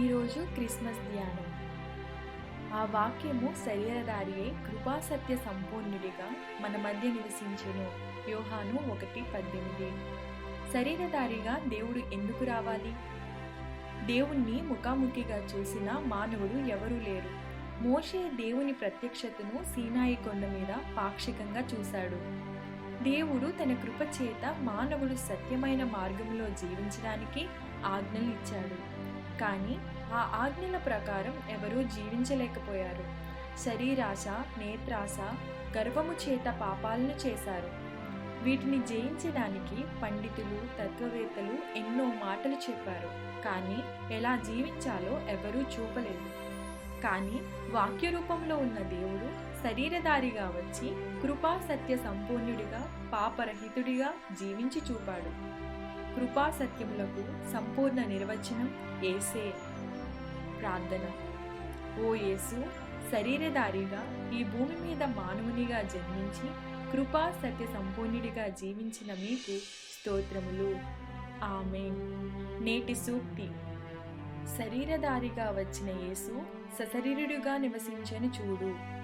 ఈరోజు క్రిస్మస్ ధ్యానం. ఆ వాక్యము శరీరదారియే కృపాసత్య సంపూర్ణుడిగా మన మధ్య నివసించెను. యోహాను ఒకటి పద్దెనిమిది. శరీరదారిగా దేవుడు ఎందుకు రావాలి? దేవుణ్ణి ముఖాముఖిగా చూసిన మానవుడు ఎవరూ లేరు. మోషే దేవుని ప్రత్యక్షతను సీనాయి కొండ మీద పాక్షికంగా చూశాడు. దేవుడు తన కృప చేత మానవుడు సత్యమైన మార్గంలో జీవించడానికి ఆజ్ఞలు ఇచ్చాడు. కానీ ఆ ఆజ్ఞల ప్రకారం ఎవరూ జీవించలేకపోయారు. శరీరాశ నేత్రాశ గర్వము చేత పాపాలను చేశారు. వీటిని జయించడానికి పండితులు తత్వవేత్తలు ఎన్నో మాటలు చెప్పారు. కానీ ఎలా జీవించాలో ఎవరూ చూపలేదు. కానీ వాక్య రూపంలో ఉన్న దేవుడు శరీరధారిగా వచ్చి కృపా సత్య సంపూర్ణుడిగా పాపరహితుడిగా జీవించి చూపాడు. కృపా సత్యములకు సంపూర్ణ నిర్వచనం ఏసే ప్రార్థన. ఓ యేసు శరీరధారిగా ఈ భూమి మీద మానవునిగా జన్మించి కృపా సత్య సంపూర్ణుడిగా జీవించిన మీకు స్తోత్రములు. ఆమె నేటి సూక్తి. శరీరధారిగా వచ్చిన యేసు సశరీరుడిగా నివసించని చూడు.